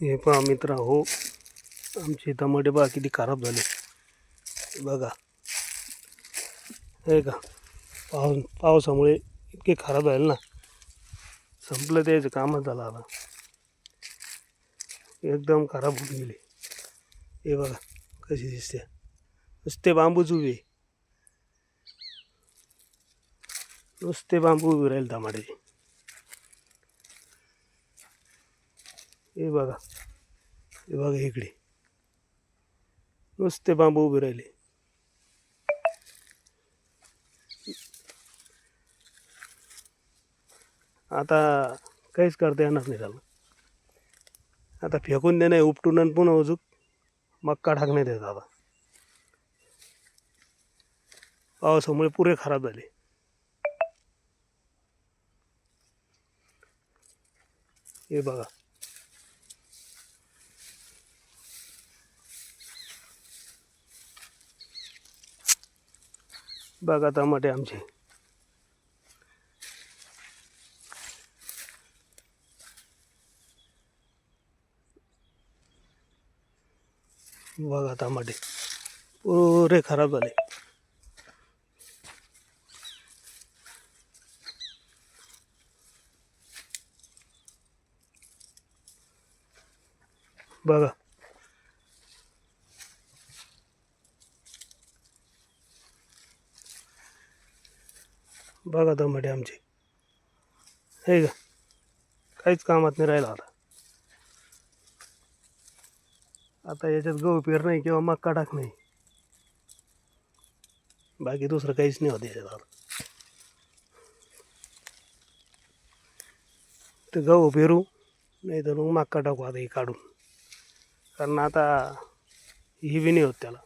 हे पहा मित्र हो. आमचे टमाटे बघा किती खराब झाले. बघा. हे का? पाऊस पावसामुळे इतके खराब झाले ना. संपलं त्याचं कामच झालं आता. एकदम खराब होऊन गेले. हे बघा कशी दिसते. नुसते बांबूच उभे. नुसते बांबू उभे राहील टमाट्याचे. हे बघा. हे बघा इकडे. नुसते बांबू उभे राहिले. आता काहीच करता येणार नाही त्याला. आता फेकून देणं आहे उपटून आणि पुन्हा अजूक मक्का टाकण्यात येत आता. पावसामुळे पुरे खराब झाले. हे बघा. बघा टमाटे आमचे. बघा टमाटे. पुरे खराब झाले. बघा. बघा दमडे आमचे. हे का काहीच कामात नाही राहिलं आता. आता याच्यात गहू पेर नाही किंवा मक्का टाक नाही. बाकी दुसरं काहीच नाही होत याच्यात आता. ते गहू पेरू नाही तर मग मक्का टाकू आता हे काढून. कारण आता ही बी नाही होत त्याला.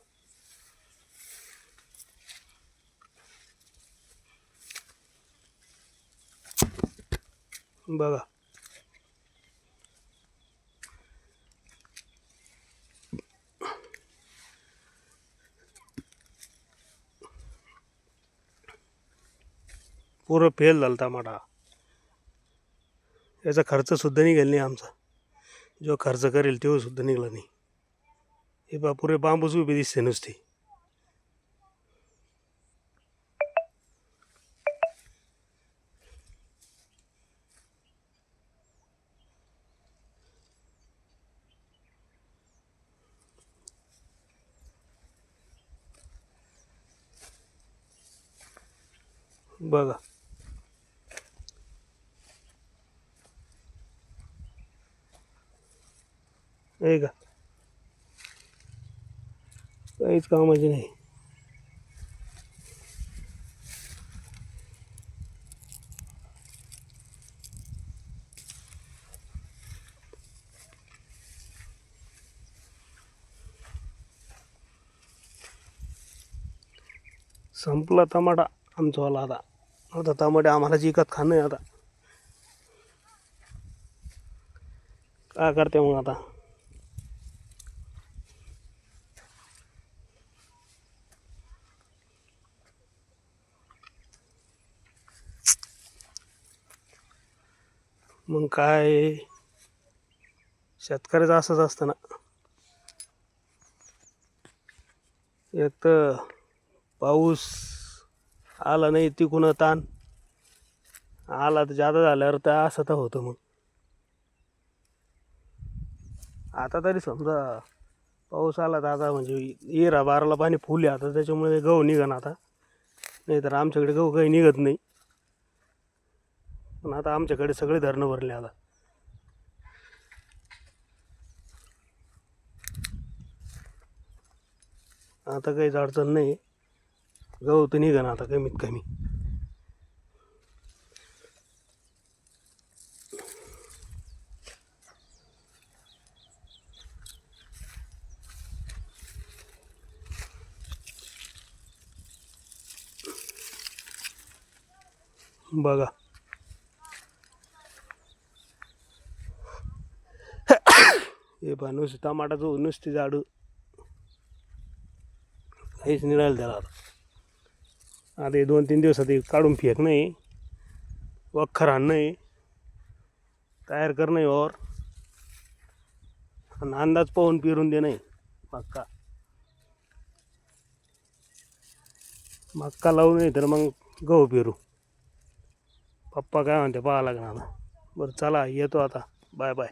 बघा. पुरं फेल झाला टमाटा. याचा खर्चसुद्धा निघेल नाही आमचा. जो खर्च करेल तो सुद्धा निघाला नाही. हे बा पुरे बांबूच उभी दिसते नुसती. बघा. नाही का? काहीच कामाचे नाही. संपला टमाटा आमचावाला आता. आता टमाटे आम्हाला जिकत खाणं आहे आता. काय करते मग आता? मग काय? शेतकऱ्याचं असंच असतं ना. एक तर पाऊस. आला नाही तिकून ताण. आला तर जादा झाल्यावर तर असं तर होतं मग. आता तरी समजा पाऊस आला तर आता म्हणजे येरा बाराला पाणी फुले आता त्याच्यामुळे गहू निघन आता. नाही तर आमच्याकडे गहू काही निघत नाही. पण आता आमच्याकडे सगळे धरणं भरले आता. आता काहीच अडचण नाही. गहू तर निघन आता कमीत कमी. बघा. हे पहा नुसतं टमाटाचं नुसती झाडू. काहीच नाही राहिलं त्याला आता हे दोन तीन दिवसात काढून फेक नाही. वखर आणणं नाही. तयार करणं आहे और आणि अंदाज पाहून पिरून देणं आहे मक्का. मक्का लावू नाही तर मग गहू पेरू. पप्पा काय म्हणते पाहा लागणार. बरं चला येतो आता. Bye bye.